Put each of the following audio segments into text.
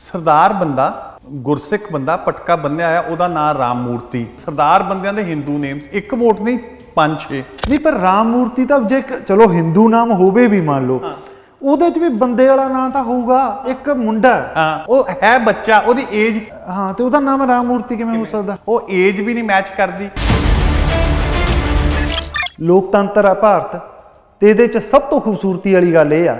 ਸਰਦਾਰ ਬੰਦਾ ਗੁਰਸਿੱਖ ਬੰਦਾ ਪਟਕਾ ਬੰਨਿਆ ਆ ਉਹਦਾ ਨਾਮ ਰਾਮ ਮੂਰਤੀ। ਸਰਦਾਰ ਬੰਦਿਆਂ ਦੇ ਹਿੰਦੂ ਨੇਮਸ ਇੱਕ ਵੋਟ ਨਹੀਂ ਪੰਜ ਛੇ। ਨਹੀਂ ਪਰ ਰਾਮ ਮੂਰਤੀ ਤਾਂ ਜੇ ਇੱਕ- ਚਲੋ ਹਿੰਦੂ ਨਾਮ ਹੋਵੇ ਵੀ ਮੰਨ ਲਓ ਉਹਦੇ 'ਚ ਵੀ ਬੰਦੇ ਵਾਲਾ ਨਾਮ ਤਾਂ ਹੋਊਗਾ ਇੱਕ ਮੁੰਡਾ ਹੈ। ਹਾਂ ਉਹ ਹੈ ਬੱਚਾ ਉਹਦੀ ਏਜ ਹਾਂ ਤੇ ਉਹਦਾ ਨਾਮ ਰਾਮ ਮੂਰਤੀ ਕਿਵੇਂ ਹੋ ਸਕਦਾ? ਉਹ ਏਜ ਵੀ ਨਹੀਂ ਮੈਚ ਕਰਦੀ। ਲੋਕਤੰਤਰ ਆ ਭਾਰਤ ਤੇ ਇਹਦੇ 'ਚ ਸਭ ਤੋਂ ਖੂਬਸੂਰਤੀ ਵਾਲੀ ਗੱਲ ਇਹ ਆ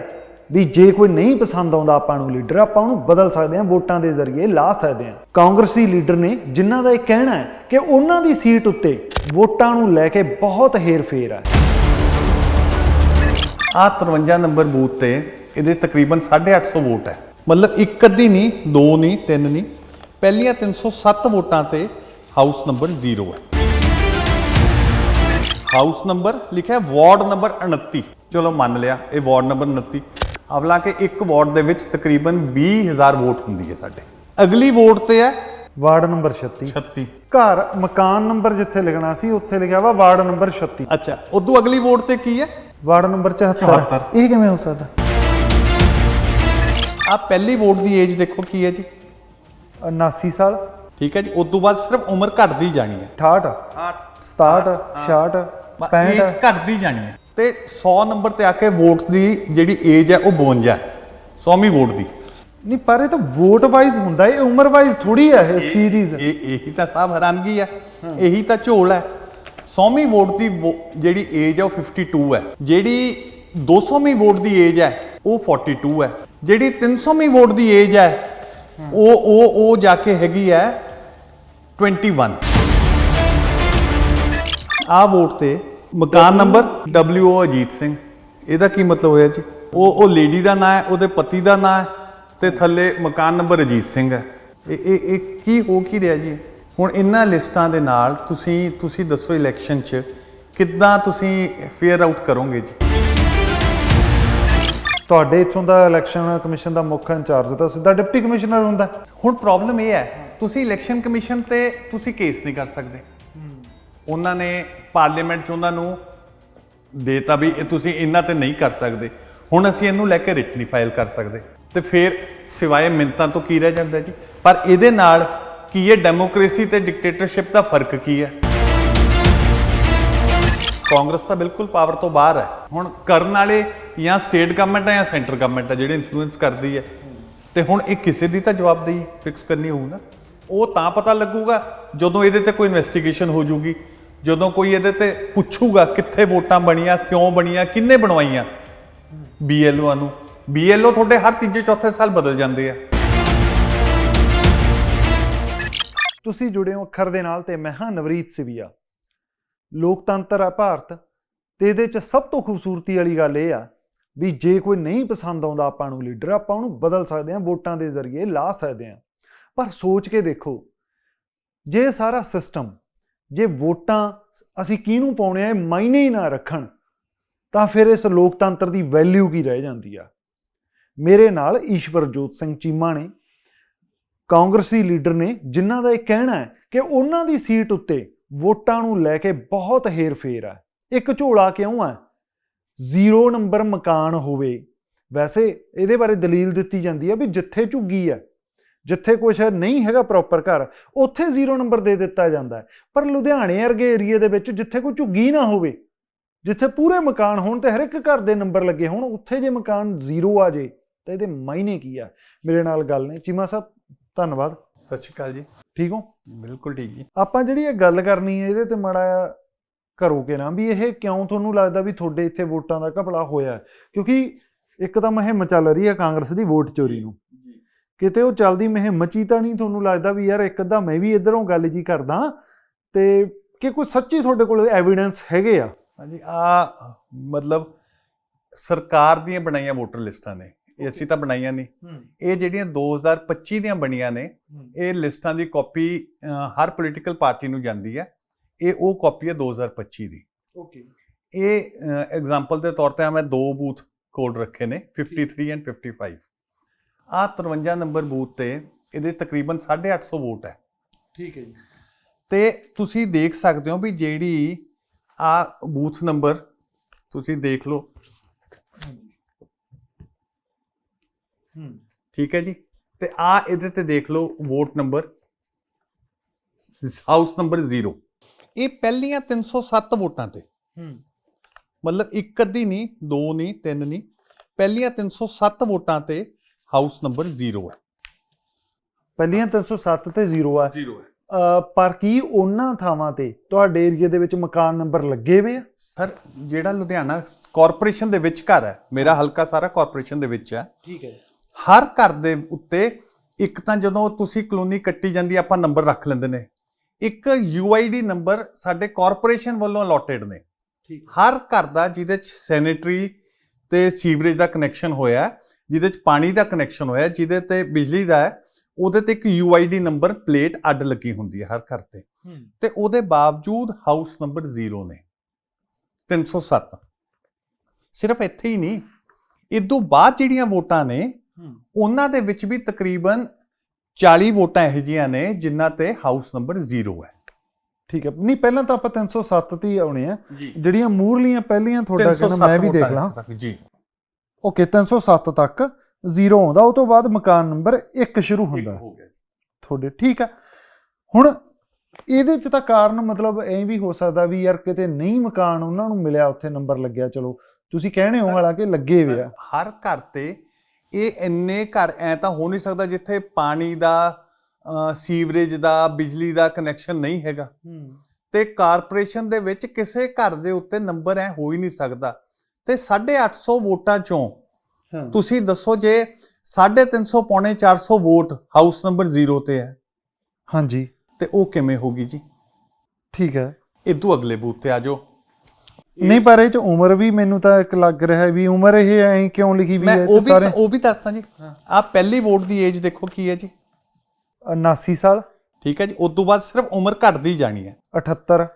ਵੀ ਜੇ ਕੋਈ ਨਹੀਂ ਪਸੰਦ ਆਉਂਦਾ ਆਪਾਂ ਨੂੰ ਲੀਡਰ, ਆਪਾਂ ਉਹਨੂੰ ਬਦਲ ਸਕਦੇ ਹਾਂ ਵੋਟਾਂ ਦੇ ਜ਼ਰੀਏ, ਲਾ ਸਕਦੇ ਹਾਂ। ਕਾਂਗਰਸੀ ਲੀਡਰ ਨੇ ਜਿਨ੍ਹਾਂ ਦਾ ਇਹ ਕਹਿਣਾ ਹੈ ਕਿ ਉਹਨਾਂ ਦੀ ਸੀਟ ਉੱਤੇ ਵੋਟਾਂ ਨੂੰ ਲੈ ਕੇ ਬਹੁਤ ਹੇਰ-ਫੇਰ ਹੈ। ਆ 53 ਨੰਬਰ ਬੂਥ ਤੇ ਇਹਦੇ ਤਕਰੀਬਨ 850 ਵੋਟ ਹੈ। ਮਤਲਬ ਇੱਕ ਅੱਧੀ ਨਹੀਂ, ਦੋ ਨਹੀਂ, ਤਿੰਨ ਨਹੀਂ। ਪਹਿਲੀਆਂ 307 ਵੋਟਾਂ ਤੇ ਹਾਊਸ ਨੰਬਰ 0 ਹੈ। ਹਾਊਸ ਨੰਬਰ ਲਿਖਿਆ ਵਾਰਡ ਨੰਬਰ 29 ਚਲੋ ਮੰਨ ਲਿਆ, ਇਹ ਵਾਰਡ ਨੰਬਰ 29 ਅਵਲਾ ਕਿ ਇੱਕ ਵਾਰਡ ਦੇ ਵਿੱਚ ਤਕਰੀਬਨ 20000 ਵੋਟ ਹੁੰਦੀ ਹੈ ਸਾਡੇ। ਅਗਲੀ ਵੋਟ ਤੇ ਹੈ ਵਾਰਡ ਨੰਬਰ 36 36 ਘਰ ਮਕਾਨ ਨੰਬਰ ਜਿੱਥੇ ਲਿਖਣਾ ਸੀ ਉੱਥੇ ਲਿਖਿਆ ਵਾ ਵਾਰਡ ਨੰਬਰ 36 ਅੱਛਾ ਉਦੋਂ ਅਗਲੀ ਵੋਟ ਤੇ ਕੀ ਹੈ? ਵਾਰਡ ਨੰਬਰ 74 74 ਇਹ ਕਿਵੇਂ ਹੋ ਸਕਦਾ? ਆ ਪਹਿਲੀ ਵੋਟ ਦੀ ਏਜ ਦੇਖੋ ਕੀ ਹੈ ਜੀ। 79 ਸਾਲ। ਠੀਕ ਹੈ ਜੀ ਉਸ ਤੋਂ ਬਾਅਦ ਸਿਰਫ ਉਮਰ ਘਟਦੀ ਜਾਣੀ ਹੈ। 68 67 66 ਏਜ 65 ਘਟਦੀ ਜਾਣੀ ਹੈ। ਤੇ 100 ਨੰਬਰ ਤੇ ਆ ਕੇ ਵੋਟ ਦੀ ਜਿਹੜੀ ਏਜ ਹੈ ਉਹ 52 ਹੈ 100ਵੀਂ ਵੋਟ ਦੀ। ਨਹੀਂ ਪਰ ਇਹ ਤਾਂ ਵੋਟ ਵਾਈਜ਼ ਹੁੰਦਾ ਇਹ ਉਮਰ ਵਾਈਜ਼ ਥੋੜੀ ਹੈ ਇਹ ਸੀਰੀਜ਼ ਇਹ ਇਹੀ ਤਾਂ ਸਭ ਹੈਰਾਨਗੀ ਹੈ ਇਹੀ ਤਾਂ ਝੋਲ ਹੈ। 100ਵੀਂ ਵੋਟ ਦੀ ਜਿਹੜੀ ਏਜ ਹੈ ਉਹ 52 ਹੈ। ਜਿਹੜੀ 200ਵੀਂ ਵੋਟ ਦੀ ਏਜ ਹੈ ਉਹ 42 ਹੈ। ਜਿਹੜੀ 300ਵੀਂ ਵੋਟ ਦੀ ਏਜ ਹੈ ਉਹ ਉਹ ਉਹ ਜਾ ਕੇ ਹੈਗੀ ਹੈ 21 ਆ ਵੋਟ ਤੇ ਮਕਾਨ ਨੰਬਰ WO ਅਜੀਤ ਸਿੰਘ। ਇਹਦਾ ਕੀ ਮਤਲਬ ਹੋਇਆ ਜੀ? ਉਹ ਉਹ ਲੇਡੀ ਦਾ ਨਾਂ ਹੈ ਉਹਦੇ ਪਤੀ ਦਾ ਨਾਂ ਹੈ ਤੇ ਥੱਲੇ ਮਕਾਨ ਨੰਬਰ ਅਜੀਤ ਸਿੰਘ ਹੈ। ਇਹ ਇਹ ਇਹ ਕੀ ਹੋ ਕੀ ਰਿਹਾ ਜੀ? ਹੁਣ ਇਹਨਾਂ ਲਿਸਟਾਂ ਦੇ ਨਾਲ ਤੁਸੀਂ ਤੁਸੀਂ ਦੱਸੋ ਇਲੈਕਸ਼ਨ 'ਚ ਕਿੱਦਾਂ ਤੁਸੀਂ ਫੇਅਰ ਆਊਟ ਕਰੋਗੇ ਜੀ? ਤੁਹਾਡੇ ਇੱਥੋਂ ਦਾ ਇਲੈਕਸ਼ਨ ਕਮਿਸ਼ਨ ਦਾ ਮੁੱਖ ਇੰਚਾਰਜ ਤਾਂ ਸਿੱਧਾ ਡਿਪਟੀ ਕਮਿਸ਼ਨਰ ਹੁੰਦਾ। ਹੁਣ ਪ੍ਰੋਬਲਮ ਇਹ ਹੈ ਤੁਸੀਂ ਇਲੈਕਸ਼ਨ ਕਮਿਸ਼ਨ ਤੇ ਤੁਸੀਂ ਕੇਸ ਨਹੀਂ ਕਰ ਸਕਦੇ। ਉਹਨਾਂ ਨੇ ਪਾਰਲੀਮੈਂਟ 'ਚ ਉਹਨਾਂ ਨੂੰ ਦੇਤਾ ਵੀ ਇਹ ਤੁਸੀਂ ਇਹਨਾਂ ਤੇ ਨਹੀਂ ਕਰ ਸਕਦੇ। ਹੁਣ ਅਸੀਂ ਇਹਨੂੰ ਲੈ ਕੇ ਰਿਟ ਨਹੀਂ ਫਾਈਲ ਕਰ ਸਕਦੇ। ਤੇ ਫਿਰ ਸਿਵਾਏ ਮਿੰਤਾਂ ਤੋਂ ਕੀ ਰਹਿ ਜਾਂਦਾ ਜੀ? ਪਰ ਇਹਦੇ ਨਾਲ ਕੀ ਇਹ ਡੈਮੋਕ੍ਰੇਸੀ ਤੇ ਡਿਕਟੇਟਰਸ਼ਿਪ ਦਾ ਫ਼ਰਕ ਕੀ ਹੈ? ਕਾਂਗਰਸ ਤਾਂ ਬਿਲਕੁਲ ਪਾਵਰ ਤੋਂ ਬਾਹਰ ਹੈ। ਹੁਣ ਕਰਨ ਵਾਲੇ ਜਾਂ ਸਟੇਟ ਗਵਰਨਮੈਂਟ ਹੈ ਜਾਂ ਸੈਂਟਰ ਗਵਰਨਮੈਂਟ ਹੈ, ਜਿਹੜੇ ਇਨਫਲੂਐਂਸ ਕਰਦੀ ਹੈ। ਤੇ ਹੁਣ ਇਹ ਕਿਸੇ ਦੀ ਤਾਂ ਜਵਾਬਦੇਹੀ ਫਿਕਸ ਕਰਨੀ ਹੋਊ ਨਾ। ਉਹ ਤਾਂ ਪਤਾ ਲੱਗੂਗਾ ਜਦੋਂ ਇਹਦੇ ਤੇ ਕੋਈ ਇਨਵੈਸਟੀਗੇਸ਼ਨ ਹੋ ਜੂਗੀ ਜਦੋਂ ਕੋਈ ਇਹਦੇ ਤੇ ਪੁੱਛੂਗਾ ਕਿੱਥੇ ਵੋਟਾਂ ਬਣੀਆਂ, ਕਿਉਂ ਬਣੀਆਂ, ਕਿੰਨੇ ਬਣਵਾਈਆਂ ਬੀਐਲਓ ਨੂੰ ਬੀਐਲਓ ਤੁਹਾਡੇ ਹਰ ਤੀਜੇ ਚੌਥੇ ਸਾਲ ਬਦਲ ਜਾਂਦੇ ਆ। ਤੁਸੀਂ ਜੁੜੇ ਹੋ ਅੱਖਰ ਦੇ ਨਾਲ ਤੇ ਮੈਂ ਹਾਂ ਨਵਰੀਤ ਸਿਵੀਆ। ਲੋਕਤੰਤਰ ਆ ਭਾਰਤ ਤੇ ਇਹਦੇ 'ਚ ਸਭ ਤੋਂ ਖੂਬਸੂਰਤੀ ਵਾਲੀ ਗੱਲ ਇਹ ਆ ਵੀ ਜੇ ਕੋਈ ਨਹੀਂ ਪਸੰਦ ਆਉਂਦਾ ਆਪਾਂ ਨੂੰ ਲੀਡਰ, ਆਪਾਂ ਉਹਨੂੰ ਬਦਲ ਸਕਦੇ ਹਾਂ ਵੋਟਾਂ ਦੇ ਜ਼ਰੀਏ ਲਾ ਸਕਦੇ ਹਾਂ। ਪਰ ਸੋਚ ਕੇ ਦੇਖੋ ਜੇ ਸਾਰਾ ਸਿਸਟਮ ਜੇ ਵੋਟਾਂ ਅਸੀਂ ਕਿਹਨੂੰ ਪਾਉਣੇ ਆ, ਇਹ ਮਾਇਨੇ ਹੀ ਨਾ ਰੱਖਣ, ਤਾਂ ਫਿਰ ਇਸ ਲੋਕਤੰਤਰ ਦੀ ਵੈਲਿਊ ਕੀ ਰਹਿ ਜਾਂਦੀ ਆ? ਮੇਰੇ ਨਾਲ ਈਸ਼ਵਰਜੋਤ ਸਿੰਘ ਚੀਮਾ ਨੇ, ਕਾਂਗਰਸੀ ਲੀਡਰ ਨੇ, ਜਿਨ੍ਹਾਂ ਦਾ ਇਹ ਕਹਿਣਾ ਹੈ ਕਿ ਉਹਨਾਂ ਦੀ ਸੀਟ ਉੱਤੇ ਵੋਟਾਂ ਨੂੰ ਲੈ ਕੇ ਬਹੁਤ ਹੇਰ-ਫੇਰ ਹੈ ਇੱਕ ਝੋਲਾ ਕਿਉਂ ਹੈ ਜ਼ੀਰੋ ਨੰਬਰ ਮਕਾਨ ਹੋਵੇ। ਵੈਸੇ ਇਹਦੇ ਬਾਰੇ ਦਲੀਲ ਦਿੱਤੀ ਜਾਂਦੀ ਹੈ ਵੀ ਜਿੱਥੇ ਝੁੱਗੀ ਹੈ ਜਿੱਥੇ ਕੁਝ ਨਹੀਂ ਹੈਗਾ ਪ੍ਰੋਪਰ ਘਰ ਉੱਥੇ ਜ਼ੀਰੋ ਨੰਬਰ ਦੇ ਦਿੱਤਾ ਜਾਂਦਾ ਪਰ ਲੁਧਿਆਣੇ ਵਰਗੇ ਏਰੀਏ ਦੇ ਵਿੱਚ ਜਿੱਥੇ ਕੋਈ ਝੁੱਗੀ ਨਾ ਹੋਵੇ ਜਿੱਥੇ ਪੂਰੇ ਮਕਾਨ ਹੋਣ ਤੇ ਹਰ ਇੱਕ ਘਰ ਦੇ ਨੰਬਰ ਲੱਗੇ ਹੋਣ ਉੱਥੇ ਜੇ ਮਕਾਨ ਜ਼ੀਰੋ ਆ ਜੇ ਤਾਂ ਇਹਦੇ ਮਾਇਨੇ ਕੀ ਆ? ਮੇਰੇ ਨਾਲ ਗੱਲ ਨੇ ਚੀਮਾ ਸਾਹਿਬ ਧੰਨਵਾਦ। ਸਤਿ ਸ਼੍ਰੀ ਅਕਾਲ ਜੀ। ਠੀਕ ਹੋ? ਬਿਲਕੁਲ ਠੀਕ ਜੀ। ਆਪਾਂ ਜਿਹੜੀ ਇਹ ਗੱਲ ਕਰਨੀ ਹੈ ਇਹਦੇ ਤੇ ਮਾੜਾ ਕਰੋ ਕਿ ਨਾ ਵੀ ਇਹ ਕਿਉਂ ਤੁਹਾਨੂੰ ਲੱਗਦਾ ਵੀ ਤੁਹਾਡੇ ਇੱਥੇ ਵੋਟਾਂ ਦਾ ਘਪਲਾ ਹੋਇਆ? ਕਿਉਂਕਿ ਇੱਕ ਤਾਂ ਮੁਹਿੰਮ ਚੱਲ ਰਹੀ ਹੈ ਕਾਂਗਰਸ ਦੀ ਵੋਟ ਚੋਰੀ ਨੂੰ। ਕਿਤੇ ਉਹ ਚੱਲਦੀ ਮੁਹਿੰਮ ਚ ਹੀ ਤਾਂ ਨਹੀਂ ਤੁਹਾਨੂੰ ਲੱਗਦਾ ਵੀ ਯਾਰ ਇੱਕ ਅੱਧਾ ਮੈਂ ਵੀ ਇਧਰੋਂ ਗੱਲ ਜੀ ਕਰਦਾ ਤੇ ਕਿ ਕੋਈ ਸੱਚੀ ਤੁਹਾਡੇ ਕੋਲ ਐਵੀਡੈਂਸ ਹੈਗੇ ਆ? ਹਾਂਜੀ ਆ ਮਤਲਬ ਸਰਕਾਰ ਦੀਆਂ ਬਣਾਈਆਂ ਵੋਟਰ ਲਿਸਟਾਂ ਨੇ। ਇਹ ਅਸੀਂ ਤਾਂ ਬਣਾਈਆਂ ਨਹੀਂ। ਇਹ ਜਿਹੜੀਆਂ 2025 ਦੀਆਂ ਬਣੀਆਂ ਨੇ ਇਹ ਲਿਸਟਾਂ ਦੀ ਕਾਪੀ ਹਰ ਪੋਲੀਟੀਕਲ ਪਾਰਟੀ ਨੂੰ ਜਾਂਦੀ ਹੈ। ਇਹ ਉਹ ਕਾਪੀ ਹੈ 2025 ਦੀ। ਓਕੇ ਇਹ ਐਗਜ਼ਾਮਪਲ ਦੇ ਤੌਰ ਤੇ ਮੈਂ ਦੋ ਬੂਥ ਕੋਡ ਰੱਖੇ ਨੇ 53 ਐਂਡ 55 ਆ 53 ਨੰਬਰ ਬੂਥ ਤੇ ਇਹਦੇ ਤਕਰੀਬਨ 850 ਵੋਟ ਹੈ। ਠੀਕ ਹੈ ਜੀ। ਤੇ ਤੁਸੀਂ ਦੇਖ ਸਕਦੇ ਹੋ ਵੀ ਜਿਹੜੀ ਆ ਬੂਥ ਨੰਬਰ ਤੁਸੀਂ ਦੇਖ ਲਓ। ਹੂੰ। ਠੀਕ ਹੈ ਜੀ। ਤੇ ਆ ਇਹਦੇ ਤੇ ਦੇਖ ਲਓ ਵੋਟ ਨੰਬਰ। ਹਾਊਸ ਨੰਬਰ 0 ਇਹ ਪਹਿਲੀਆਂ 307 ਵੋਟਾਂ ਤੇ। ਹੂੰ। ਮਤਲਬ ਇੱਕ ਅੱਧੀ ਨਹੀਂ ਦੋ ਨਹੀਂ ਤਿੰਨ ਨਹੀਂ। ਪਹਿਲੀਆਂ 307 ਵੋਟਾਂ ਤੇ ਹਾਊਸ ਨੰਬਰ 0 ਹੈ। ਪਹਿਲੀਆਂ 307 ਤੇ 0 ਆ। 0 ਹੈ। ਪਰ ਕੀ ਉਹਨਾਂ ਥਾਵਾਂ ਤੇ ਤੁਹਾਡੇ ਏਰੀਆ ਦੇ ਵਿੱਚ ਮਕਾਨ ਨੰਬਰ ਲੱਗੇ ਹੋਏ ਆ? ਸਰ ਜਿਹੜਾ ਲੁਧਿਆਣਾ ਕਾਰਪੋਰੇਸ਼ਨ ਦੇ ਵਿੱਚ ਘਰ ਹੈ ਮੇਰਾ ਹਲਕਾ ਸਾਰਾ ਕਾਰਪੋਰੇਸ਼ਨ ਦੇ ਵਿੱਚ ਹੈ। ਠੀਕ ਹੈ। ਹਰ ਘਰ ਦੇ ਉੱਤੇ ਇੱਕ ਤਾਂ ਜਦੋਂ ਤੁਸੀਂ ਕਲੋਨੀ ਕੱਟੀ ਜਾਂਦੀ ਆਪਾਂ ਨੰਬਰ ਰੱਖ ਲੈਂਦੇ ਨੇ। ਇੱਕ UID ਨੰਬਰ ਸਾਡੇ ਕਾਰਪੋਰੇਸ਼ਨ ਵੱਲੋਂ ਅਲੋਟਡ ਨੇ। ਠੀਕ। ਹਰ ਘਰ ਦਾ ਜਿਹਦੇ ਚ ਸੈਨੀਟਰੀ ਤੇ ਸੀਵਰੇਜ ਦਾ ਕਨੈਕਸ਼ਨ ਹੋਇਆ ਜਿਹਦੇ ਚ ਪਾਣੀ ਦਾ ਕਨੈਕਸ਼ਨ ਹੋਇਆ ਜਿਹਦੇ ਤੇ ਬਿਜਲੀ ਦਾ ਹੈ ਉਹਦੇ ਤੇ ਇੱਕ UID ਨੰਬਰ ਪਲੇਟ ਅੱਡ ਲੱਗੀ ਹੁੰਦੀ ਹੈ ਹਰ ਘਰ ਤੇ। ਤੇ ਉਹਦੇ ਬਾਵਜੂਦ ਹਾਊਸ ਨੰਬਰ 0 ਨੇ 307 ਸਿਰਫ ਇੱਥੇ ਹੀ ਨਹੀਂ ਇਦੋਂ ਬਾਅਦ ਜਿਹੜੀਆਂ ਵੋਟਾਂ ਨੇ ਉਹਨਾਂ ਦੇ ਵਿੱਚ ਵੀ ਤਕਰੀਬਨ 40 ਵੋਟਾਂ ਇਹੋ ਜਿਹੀਆਂ ਨੇ ਜਿਨ੍ਹਾਂ ਤੇ ਹਾਊਸ ਨੰਬਰ 0 ਹੈ। ਠੀਕ ਹੈ। ਨਹੀਂ ਪਹਿਲਾਂ ਤਾਂ ਆਪਾਂ 307 ਤੇ ਹੀ ਆਉਣੇ ਆ। ਜਿਹੜੀਆਂ ਮੂਰਲੀਆਂ ਪਹਿਲੀਆਂ ਤੁਹਾਡਾ ਕਹਿੰਦਾ ਮੈਂ ਵੀ ਦੇਖ ਲਾਂ। ਜੀ। ਓਕੇ 307 ਤੱਕ 0 ਆਉਂਦਾ ਉਹ ਤੋਂ ਬਾਅਦ ਮਕਾਨ ਨੰਬਰ 1 ਸ਼ੁਰੂ ਹੁੰਦਾ। ਹੋ ਗਿਆ ਤੁਹਾਡੇ ਠੀਕ ਹੈ ਹੁਣ ਇਹਦੇ ਚ ਤਾਂ ਕਾਰਨ ਮਤਲਬ ਐਂ ਵੀ ਹੋ ਸਕਦਾ ਵੀ ਯਾਰ ਕਿਤੇ ਨਹੀਂ ਮਕਾਨ ਉਹਨਾਂ ਨੂੰ ਮਿਲਿਆ ਉੱਥੇ ਨੰਬਰ ਲੱਗਿਆ ਚਲੋ। ਤੁਸੀਂ ਕਹਿਣੇ ਹੋ ਹਾਲਾਂਕਿ ਲੱਗੇ ਹੋਏ ਆ। ਹਰ ਘਰ ਤੇ ਇਹ ਇੰਨੇ ਘਰ ਐ ਤਾਂ ਹੋ ਨਹੀਂ ਸਕਦਾ ਜਿੱਥੇ ਪਾਣੀ ਦਾ ਸੀਵਰੇਜ ਦਾ ਬਿਜਲੀ ਦਾ ਕਨੈਕਸ਼ਨ ਨਹੀਂ ਹੈਗਾ। ਤੇ ਕਾਰਪੋਰੇਸ਼ਨ ਦੇ ਵਿੱਚ ਕਿਸੇ ਘਰ ਦੇ ਉੱਤੇ ਨੰਬਰ ਐ ਹੋ ਹੀ ਨਹੀਂ ਸਕਦਾ। ਤੇ 850 ਵੋਟਾਂ ਚੋਂ ਤੁਸੀਂ ਦੱਸੋ ਜੇ 350 ਪੌਣੇ 400 ਵੋਟ ਹਾਊਸ ਨੰਬਰ 0 ਤੇ ਹੈ। ਹਾਂਜੀ। ਤੇ ਉਹ ਕਿਵੇਂ ਹੋਗੀ ਜੀ? ਠੀਕ ਹੈ। ਇਦੋਂ ਅਗਲੇ ਬੂਥ ਤੇ ਆ ਜਾਓ। ਨਹੀਂ ਪਰ ਇਹ ਚ ਉਮਰ ਵੀ ਮੈਨੂੰ ਤਾਂ ਇੱਕ ਲੱਗ ਰਿਹਾ ਹੈ ਵੀ ਉਮਰ ਇਹ ਐਂ ਕਿਉਂ ਲਿਖੀ ਵੀ ਮੈਂ ਹੈ ਉਹ ਇਹ ਵੀ ਸਾਰੇ ਉਹ ਵੀ ਦੱਸਦਾ ਜੀ। ਆ ਪਹਿਲੀ ਵੋਟ ਦੀ ਏਜ ਦੇਖੋ ਕੀ ਹੈ ਜੀ। 79 ਸਾਲ। ਠੀਕ ਹੈ ਜੀ। ਉਸ ਤੋਂ ਬਾਅਦ ਸਿਰਫ ਉਮਰ ਘਟਦੀ ਜਾਣੀ ਹੈ। 78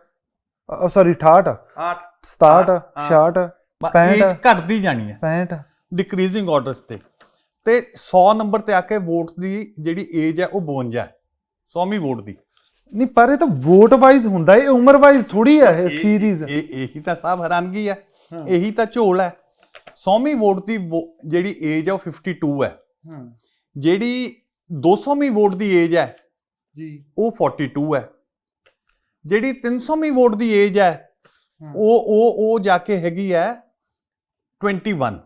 ਸੌਰੀ 68 8 67 ਹਾਂ। 66 ਏਜ 65 ਘਟਦੀ ਜਾਣੀ ਹੈ। 65 ਡਿਕਰੀਜ਼ਿੰਗ ਆਰਡਰਸ ਤੇ। ਤੇ 100 ਨੰਬਰ ਤੇ ਆ ਕੇ ਵੋਟ ਦੀ ਜਿਹੜੀ ਏਜ ਹੈ ਉਹ 52 ਹੈ। 100ਵੀਂ ਵੋਟ ਦੀ। ਨਹੀਂ ਪਰ ਇਹ ਤਾਂ ਵੋਟ ਵਾਈਜ਼ ਹੁੰਦਾ ਇਹ ਉਮਰ ਵਾਈਜ਼ ਥੋੜੀ ਹੈ ਇਹ ਸੀਰੀਜ਼ ਇਹ ਇਹੀ ਤਾਂ ਸਭ ਹੈਰਾਨਗੀ ਹੈ। ਇਹੀ ਤਾਂ ਝੋਲ ਹੈ। 100ਵੀਂ ਵੋਟ ਦੀ ਜਿਹੜੀ ਏਜ ਹੈ ਉਹ 52 ਹੈ। ਹਾਂ। ਜਿਹੜੀ 200ਵੀਂ ਵੋਟ ਦੀ ਏਜ ਹੈ ਜੀ। ਉਹ 42 ਹੈ। ਜਿਹੜੀ 300ਵੀਂ ਵੋਟ ਦੀ ਏਜ ਹਾਂ। ਉਹ ਉਹ ਉਹ ਜਾ ਕੇ ਹੈਗੀ ਹੈ 21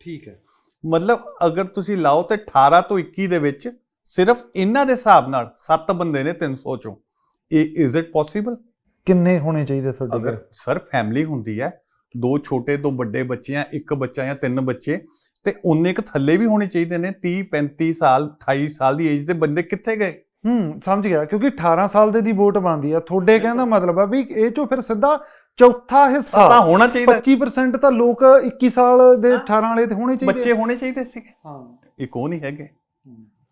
ਠੀਕ ਹੈ। ਮਤਲਬ ਅਗਰ ਤੁਸੀਂ ਲਾਓ ਤੇ 18 ਤੋਂ 21 ਦੇ ਵਿੱਚ ਸਿਰਫ ਇਹਨਾਂ ਦੇ ਹਿਸਾਬ ਨਾਲ 7 ਬੰਦੇ ਨੇ 300 ਚੋਂ। ਇਹ ਇਜ਼ ਇਟ ਪੋਸੀਬਲ ਕਿੰਨੇ ਹੋਣੇ ਚਾਹੀਦੇ ਤੁਹਾਡੇ ਅਗਰ ਸਰ ਫੈਮਿਲੀ ਹੁੰਦੀ ਹੈ ਦੋ ਛੋਟੇ ਦੋ ਵੱਡੇ ਬੱਚੇ ਆ ਇੱਕ ਬੱਚਾ ਜਾਂ ਤਿੰਨ ਬੱਚੇ ਤੇ ਉਨੇ ਕੁ ਥੱਲੇ ਵੀ ਹੋਣੇ ਚਾਹੀਦੇ ਨੇ 30 35 ਸਾਲ 28 ਸਾਲ ਦੀ ਏਜ ਦੇ ਬੰਦੇ ਕਿੱਥੇ ਗਏ? ਹੂੰ ਸਮਝ ਗਿਆ ਕਿਉਂਕਿ 18 ਸਾਲ ਦੇ ਦੀ ਵੋਟ ਬਣਦੀ ਆ। ਤੁਹਾਡੇ ਕਹਿੰਦਾ ਮਤਲਬ ਆ ਵੀ ਇਹ ਚੋਂ ਫਿਰ ਸਿੱਧਾ ਚੌਥਾ ਹਿੱਸਾ। ਤਾਂ ਹੋਣਾ ਚਾਹੀਦਾ। 25% ਤਾਂ ਲੋਕ 21 ਸਾਲ ਦੇ 18 ਵਾਲੇ ਤੇ ਹੋਣੇ ਚਾਹੀਦੇ। ਬੱਚੇ ਹੋਣੇ ਚਾਹੀਦੇ ਸੀਗੇ। ਹਾਂ। ਇੱਕ ਉਹ ਨਹੀਂ ਹੈਗੇ।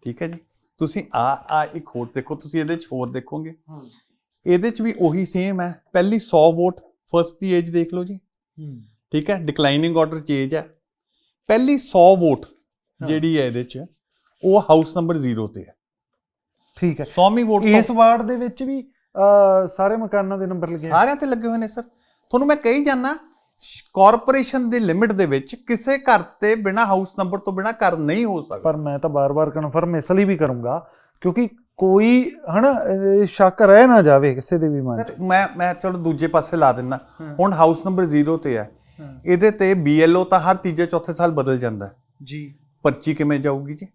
ਠੀਕ ਹੈ ਜੀ। ਤੁਸੀਂ ਆ ਆ ਇੱਕ ਹੋਰ ਦੇਖੋ ਤੁਸੀਂ ਇਹਦੇ ਚ ਹੋਰ ਦੇਖੋਗੇ। ਹਾਂ। ਇਹਦੇ ਚ ਵੀ ਉਹੀ ਸੇਮ ਹੈ। ਪਹਿਲੀ 100 ਵੋਟ ਫਰਸਟ ਦੀ ਏਜ ਦੇਖ ਲਓ ਜੀ। ਠੀਕ ਹੈ ਡਿਕਲਾਈਨਿੰਗ ਆਰਡਰ ਚ ਏਜ ਹੈ। ਪਹਿਲੀ 100 ਵੋਟ। ਜਿਹੜੀ ਹੈ ਇਹਦੇ ਚ ਉਹ ਹਾਊਸ ਨੰਬਰ 0 ਤੇ ਹੈ। ਠੀਕ ਹੈ। 100ਵੀਂ ਵੋਟ ਇਸ ਵਾਰਡ ਦੇ ਵਿੱਚ ਵੀ ਸਾਰੇ ਮਕਾਨਾਂ ਦੇ ਨੰਬਰ ਲੱਗੇ? ਸਾਰਿਆਂ ਤੇ ਲੱਗੇ ਹੋਏ ਨੇ ਸਰ। ਤੁਹਾਨੂੰ ਮੈਂ ਕਹੀ ਜਾਣਾ ਕਾਰਪੋਰੇਸ਼ਨ ਦੀ ਲਿਮਿਟ ਦੇ ਵਿੱਚ ਕਿਸੇ ਘਰ ਤੇ ਬਿਨਾ ਹਾਊਸ ਨੰਬਰ ਤੋਂ ਬਿਨਾ ਘਰ ਨਹੀਂ ਹੋ ਸਕਦਾ। ਪਰ ਮੈਂ ਤਾਂ ਬਾਰ-ਬਾਰ ਕਨਫਰਮ ਇਸ ਲਈ ਵੀ ਕਰੂੰਗਾ ਕਿਉਂਕਿ ਕੋਈ ਹਨਾ ਸ਼ੱਕ ਰਹਿ ਨਾ ਜਾਵੇ ਕਿਸੇ ਦੇ ਵੀ ਮਨ ਸਰ ਮੈਂ ਮੈਂ ਚਲੋ ਦੂਜੇ ਪਾਸੇ ਲਾ ਦਿੰਦਾ। ਹੁਣ ਹਾਊਸ ਨੰਬਰ 0 ਤੇ ਹੈ। ਇਹਦੇ ਤੇ BLO ਤਾਂ ਹਰ ਤੀਜੇ ਚੌਥੇ ਸਾਲ ਬਦਲ ਜਾਂਦਾ। ਜੀ। ਪਰਚੀ ਕਿਵੇਂ ਜਾਊਗੀ ਜੀ?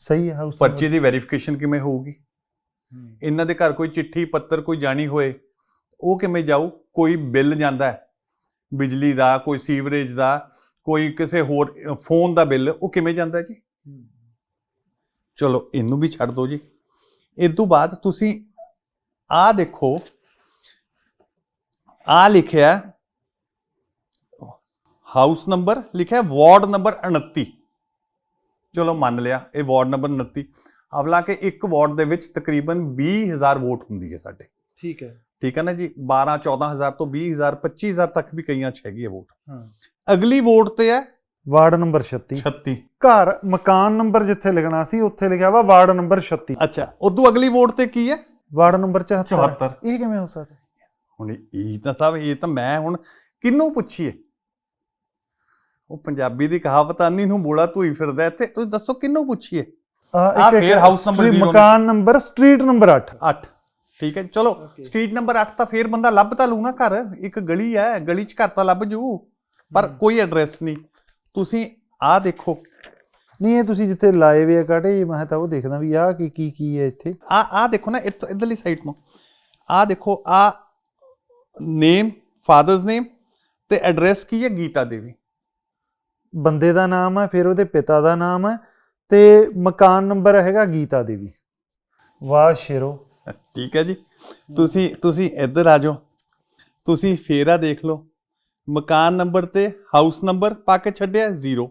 ਸਹੀ ਹੈ ਹਾਊਸ ਪਰਚੀ ਦੀ ਵੈਰੀਫਿਕੇਸ਼ਨ ਕਿਵੇਂ ਹੋਊਗੀ? ਇਹਨਾਂ ਦੇ ਘਰ ਕੋਈ ਚਿੱਠੀ ਪੱਤਰ ਕੋਈ ਜਾਣੀ ਹੋਏ ਉਹ ਕਿਵੇਂ ਜਾਊ? ਕੋਈ ਬਿੱਲ ਜਾਂਦਾ ਹੈ। ਬਿਜਲੀ ਦਾ ਕੋਈ ਸੀਵਰੇਜ ਦਾ ਕੋਈ ਕਿਸੇ ਹੋਰ ਫੋਨ ਦਾ ਬਿੱਲ ਉਹ ਕਿਵੇਂ ਜਾਂਦਾ ਜੀ? ਚਲੋ ਇਹਨੂੰ ਵੀ ਛੱਡ ਦਿਓ ਜੀ। ਇਸ ਤੋਂ ਬਾਅਦ ਤੁਸੀਂ ਆਹ ਦੇਖੋ ਆ ਲਿਖਿਆ ਹਾਊਸ ਨੰਬਰ ਲਿਖਿਆ ਵਾਰਡ ਨੰਬਰ 29 ਚਲੋ ਮੰਨ ਲਿਆ ਇਹ ਵਾਰਡ ਨੰਬਰ 29 ਅਵਲਾ ਕਿ ਇੱਕ ਵਾਰਡ ਦੇ ਵਿੱਚ ਤਕਰੀਬਨ 20000 ਵੋਟ ਹੁੰਦੀ ਹੈ ਸਾਡੇ। ਠੀਕ ਹੈ। ਠੀਕ ਹੈ ਨਾ ਜੀ? 12 14000 ਤੋਂ 20000 25000 ਤੱਕ ਵੀ ਕਈਆਂ ਚ ਹੈਗੀ ਹੈ ਵੋਟ। ਹਾਂ। ਅਗਲੀ ਵੋਟ ਤੇ ਹੈ? ਵਾਰਡ ਨੰਬਰ 36 36 ਘਰ ਮਕਾਨ ਨੰਬਰ ਜਿੱਥੇ ਲਿਖਣਾ ਸੀ ਉੱਥੇ ਲਿਖਿਆ ਵਾ ਵਾਰਡ ਨੰਬਰ 36 ਅੱਛਾ ਉਦੋਂ ਅਗਲੀ ਵੋਟ ਤੇ ਕੀ ਹੈ? ਵਾਰਡ ਨੰਬਰ 74 74 ਇਹ ਕਿਵੇਂ ਹੋ ਸਕਦਾ? ਹੁਣ ਇਹ ਤਾਂ ਸਭ ਇਹ ਤਾਂ ਮੈਂ ਹੁਣ ਕਿਹਨੂੰ ਪੁੱਛੀਏ? ਉਹ ਪੰਜਾਬੀ ਦੀ ਕਹਾਵਤ ਆਨੀ ਨੂੰ ਬੋਲਾ ਧੂਈ ਫਿਰਦਾ ਇੱਥੇ ਤੁਸੀਂ ਦੱਸੋ ਕਿਹਨੂੰ ਪੁੱਛੀਏ? ਆਹ ਫੇਰ house number zero ਨੇ। ਮਕਾਨ ਨੰਬਰ ਸਟਰੀਟ ਨੰਬਰ 8 8 ਠੀਕ ਹੈ ਚਲੋ ਸਟਰੀਟ ਨੰਬਰ 8 ਤਾਂ ਫੇਰ ਬੰਦਾ ਲੱਭ ਤਾਂ ਲੂ ਨਾ ਘਰ। ਇੱਕ ਗਲੀ ਹੈ ਗਲੀ 'ਚ ਘਰ ਤਾਂ ਲੱਭ ਜੂ ਪਰ ਕੋਈ ਐਡਰੈਸ ਨਹੀਂ। ਤੁਸੀਂ ਆਹ ਦੇਖੋ। ਨਹੀਂ ਇਹ ਤੁਸੀਂ ਜਿੱਥੇ ਲਾਏ ਵੇ ਆ ਕਾਟੇ ਮੈਂ ਤਾਂ ਉਹ ਦੇਖਦਾ ਵੀ ਆਹ ਕੀ ਕੀ ਕੀ ਹੈ ਇੱਥੇ। ਆ ਆ ਦੇਖੋ ਨਾ ਇੱਧ- ਇੱਧਰਲੀ ਸਾਈਡ ਨੂੰ। ਆ ਦੇਖੋ ਆ ਨੇਮ ਫਾਦਰਸ ਨੇਮ ਤੇ ਐਡਰੈਸ ਕੀ ਹੈ? ਗੀਤਾ ਦੇਵੀ। ਬੰਦੇ ਦਾ ਨਾਮ ਹੈ ਫਿਰ ਉਹਦੇ ਪਿਤਾ ਦਾ ਨਾਮ ਹੈ ਤੇ ਮਕਾਨ ਨੰਬਰ ਹੈਗਾ ਗੀਤਾ ਦੇਵੀ। ਵਾਹ ਸ਼ੇਰੋ। ਠੀਕ ਹੈ ਜੀ। ਤੁਸੀਂ ਤੁਸੀਂ ਇੱਧਰ ਆ ਜਾਓ। ਤੁਸੀਂ ਫੇਰਾ ਦੇਖ ਲਓ। ਮਕਾਨ ਨੰਬਰ ਤੇ ਹਾਊਸ ਨੰਬਰ ਪਾ ਕੇ ਛੱਡਿਆ 0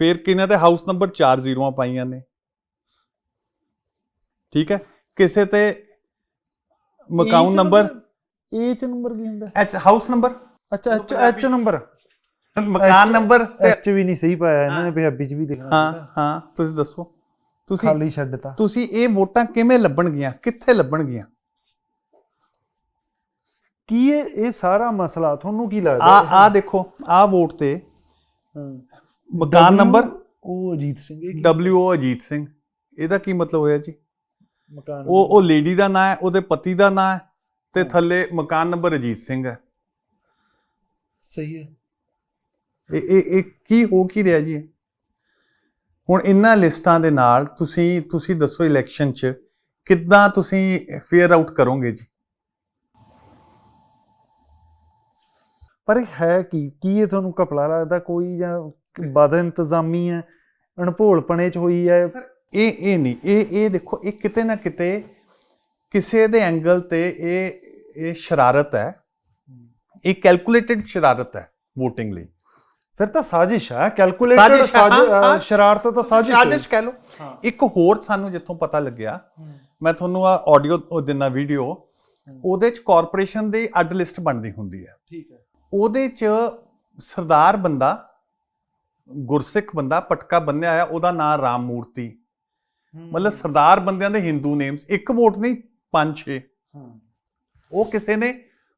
ਫੇਰ ਕਿਨਾਂ ਤੇ ਹਾਊਸ ਨੰਬਰ 4 ਜ਼ੀਰੋਆਂ ਪਾਈਆਂ ਨੇ। ਠੀਕ ਹੈ। ਕਿਸੇ ਤੇ ਮਕਾਨ ਨੰਬਰ? ਇਹ ਚ ਨੰਬਰ ਕੀ ਹੁੰਦਾ? H house number. ਅੱਛਾ ਐਚ ਐਚ ਨੰਬਰ। ਮਕਾਨ ਨੰਬਰ ਤੇ ਐਚ ਵੀ ਨਹੀਂ ਸਹੀ ਪਾਇਆ ਇਹਨਾਂ ਨੇ ਪੰਜਾਬੀ ਚ ਵੀ ਲਿਖਣਾ ਹਾਂ ਹਾਂ ਤੁਸੀਂ ਦੱਸੋ। ਤੁਸੀਂ ਖਾਲੀ ਛੱਡਤਾ। ਤੁਸੀਂ ਇਹ ਵੋਟਾਂ ਕਿਵੇਂ ਲੱਭਣਗੀਆਂ ਕਿੱਥੇ ਲੱਭਣਗੀਆਂ ਕੀ ਇਹ ਇਹ ਸਾਰਾ ਮਸਲਾ ਤੁਹਾਨੂੰ ਕੀ ਲੱਗਦਾ? ਆ ਆ ਦੇਖੋ ਆ ਵੋਟ ਤੇ ਮਕਾਨ ਨੰਬਰ ਉਹ ਅਜੀਤ ਸਿੰਘ? ਡਬਲਯੂ ਅਜੀਤ ਸਿੰਘ। ਇਹਦਾ ਕੀ ਮਤਲਬ ਹੋਇਆ ਜੀ? ਮਕਾਨ ਉਹ ਉਹ ਲੇਡੀ ਦਾ ਨਾਂ ਹੈ ਉਹਦੇ ਪਤੀ ਦਾ ਨਾਂ ਹੈ ਤੇ ਥੱਲੇ ਮਕਾਨ ਨੰਬਰ ਅਜੀਤ ਸਿੰਘ ਹੈ। ਸਹੀ ਹੈ। ਇਹ ਇਹ ਕੀ ਹੋ ਕੀ ਰਿਹਾ ਜੀ? ਹੁਣ ਇਹਨਾਂ ਲਿਸਟਾਂ ਦੇ ਨਾਲ ਤੁਸੀਂ ਤੁਸੀਂ ਦੱਸੋ ਇਲੈਕਸ਼ਨ 'ਚ ਕਿੱਦਾਂ ਤੁਸੀਂ ਫੇਅਰ ਆਊਟ ਕਰੋਗੇ ਜੀ? ਪਰ ਇਹ ਹੈ ਕੀ? ਕੀ ਇਹ ਤੁਹਾਨੂੰ ਕਪਲਾ ਲੱਗਦਾ? ਕੋਈ ਜਾਂ ਬਦ ਇੰਤਜ਼ਾਮੀ ਹੈ? ਅਣਭੋਲਪਣੇ ਚ ਹੋਈ ਹੈ? ਇਹ ਇਹ ਨਹੀਂ। ਇਹ ਇਹ ਦੇਖੋ ਇਹ ਕਿਤੇ ਨਾ ਕਿਤੇ ਕਿਸੇ ਦੇ ਐਂਗਲ ਤੇ ਇਹ ਇਹ ਸ਼ਰਾਰਤ ਹੈ। ਇਹ ਕੈਲਕੂਲੇਟਡ ਸ਼ਰਾਰਤ ਹੈ VOTING ਲਈ। ਫਿਰ ਤਾਂ ਸਾਜ਼ਿਸ਼ ਹੈ ਕੈਲਕੂਲੇਟਡ। ਸ਼ਰਾਰਤ ਤਾਂ ਸਾਜ਼ਿਸ਼ ਸਾਜ਼ਿਸ਼ ਕਹਿ ਲਓ। ਇੱਕ ਹੋਰ ਸਾਨੂੰ ਜਿੱਥੋਂ ਪਤਾ ਲੱਗਿਆ ਮੈਂ ਤੁਹਾਨੂੰ ਆ ਆਡੀਓ ਉਹ ਦਿਨਾ ਵੀਡੀਓ ਉਹਦੇ ਚ ਕਾਰਪੋਰੇਸ਼ਨ ਦੀ ਅੱਡ ਲਿਸਟ ਬਣਦੀ ਹੁੰਦੀ ਹੈ। ਠੀਕ ਹੈ। ਉਹਦੇ ਚ ਸਰਦਾਰ ਬੰਦਾ ਗੁਰਸਿੱਖ ਬੰਦਾ ਪਟਕਾ ਬੰਨਿਆ ਆ ਉਹਦਾ ਨਾਮ ਰਾਮ ਮੂਰਤੀ। ਮਤਲਬ ਸਰਦਾਰ ਬੰਦਿਆਂ ਦੇ ਹਿੰਦੂ ਨੇਮਸ ਇੱਕ ਵੋਟ ਨਹੀਂ ਪੰਜ ਛੇ। ਉਹ ਕਿਸੇ ਨੇ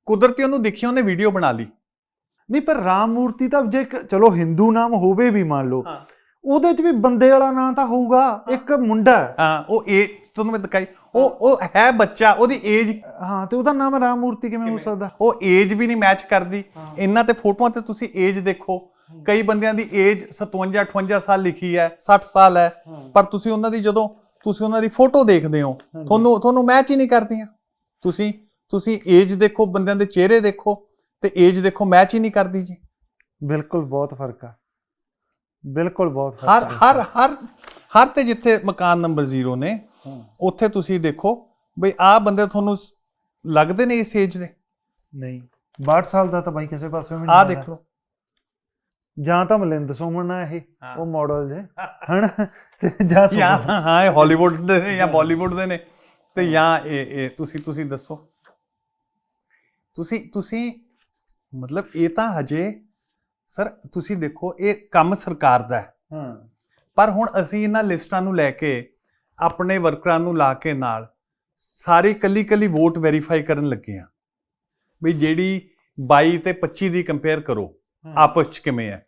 ਕੁਦਰਤੀ ਉਹਨੂੰ ਦੇਖੀ ਉਹਨੇ ਵੀਡੀਓ ਬਣਾ ਲਈ। ਨਹੀਂ ਪਰ ਰਾਮ ਮੂਰਤੀ ਤਾਂ ਜੇ ਚਲੋ ਹਿੰਦੂ ਨਾਮ ਹੋਵੇ ਵੀ ਮੰਨ ਲਓ। ਉਹਦੇ ਚ ਵੀ ਬੰਦੇ ਵਾਲਾ ਨਾਂ ਤਾਂ ਹੋਊਗਾ ਇੱਕ ਮੁੰਡਾ ਹੈ। ਉਹ ਏਜ ਤੁਹਾਨੂੰ ਮੈਂ ਦਿਖਾਈ ਉਹ ਉਹ ਹੈ ਬੱਚਾ ਉਹਦੀ ਏਜ ਹਾਂ ਤੇ ਉਹਦਾ ਨਾਮ ਰਾਮ ਮੂਰਤੀ ਕਿਵੇਂ ਹੋ ਸਕਦਾ? ਉਹ ਏਜ ਵੀ ਨਹੀਂ ਮੈਚ ਕਰਦੀ। ਇਹਨਾਂ ਤੇ ਫੋਟੋਆਂ ਤੇ ਤੁਸੀਂ ਏਜ ਦੇਖੋ। ਕਈ ਬੰਦਿਆਂ ਦੀ ਏਜ 57 58 ਸਾਲ ਲਿਖੀ ਹੈ 60 ਸਾਲ ਹੈ। ਪਰ ਤੁਸੀਂ ਉਹਨਾਂ ਦੀ ਜਦੋਂ ਤੁਸੀਂ ਉਹਨਾਂ ਦੀ ਫੋਟੋ ਦੇਖਦੇ ਹੋ ਤੁਹਾਨੂੰ ਤੁਹਾਨੂੰ ਮੈਚ ਹੀ ਨਹੀਂ ਕਰਦੀਆਂ। ਤੁਸੀਂ ਤੁਸੀਂ ਏਜ ਦੇਖੋ ਬੰਦਿਆਂ ਦੇ ਚਿਹਰੇ ਦੇਖੋ। ਤੇ ਏਜ ਦੇਖੋ ਮੈਚ ਹੀ ਨਹੀਂ ਕਰਦੀ ਜੀ ਬਿਲਕੁਲ ਬਹੁਤ ਫ਼ਰਕ ਆ ਬਿਲਕੁਲ ਬਹੁਤ ਫ਼ਰਕ ਹਰ ਆ। ਹਰ ਹਰ ਹਰ ਤੇ ਜਿੱਥੇ ਮਕਾਨ ਨੰਬਰ 0 ਨੇ। ਉੱਥੇ ਤੁਸੀਂ ਦੇਖੋ ਬਈ ਆਹ ਬੰਦੇ ਤੁਹਾਨੂੰ ਲੱਗਦੇ ਨੇ ਇਸ ਏਜ ਦੇ ਨਹੀਂ 62 ਸਾਲ ਦਾ ਤਾਂ ਬਾਈ ਕਿਸੇ ਪਾਸੇ ਵੀ ਨਹੀਂ ਆਹ ਲੱਗਦਾ। ਦੇਖ ਲਓ ਜਾਂ ਤਾਂ ਮਲਿੰਦ ਸੋਮਨ ਆ ਇਹ। ਉਹ ਮਾਡਲ ਜੇ ਹਨਾ ਤੇ ਜਾਂ ਜਾਂ ਸੁਮਨ। ਹਾਂ ਇਹ ਹਾਲੀਵੁੱਡ ਦੇ ਨੇ ਜਾਂ ਬਾਲੀਵੁੱਡ ਦੇ ਨੇ ਤੇ ਜਾਂ ਇਹ ਇਹ ਤੁਸੀਂ ਤੁਸੀਂ ਦੱਸੋ ਤੁਸੀਂ ਤੁਸੀਂ ਮਤਲਬ ਇਹ ਤਾਂ ਹਜੇ ਸਰ ਤੁਸੀਂ ਦੇਖੋ ਇਹ ਕੰਮ ਸਰਕਾਰ ਦਾ ਹੈ। ਹਾਂ। ਪਰ ਹੁਣ ਅਸੀਂ ਇਹਨਾਂ ਲਿਸਟਾਂ ਨੂੰ ਲੈ ਕੇ ਆਪਣੇ ਵਰਕਰਾਂ ਨੂੰ ਲਾ ਕੇ ਨਾਲ ਸਾਰੀ ਕੱਲੀ ਕੱਲੀ ਵੋਟ ਵੈਰੀਫਾਈ ਕਰਨ ਲੱਗੇ ਆ ਵੀ ਜਿਹੜੀ 22 ਤੇ 25 ਦੀ ਕੰਪੇਅਰ ਕਰੋ ਆਪਸ ਚ ਕਿਵੇਂ ਹੈ।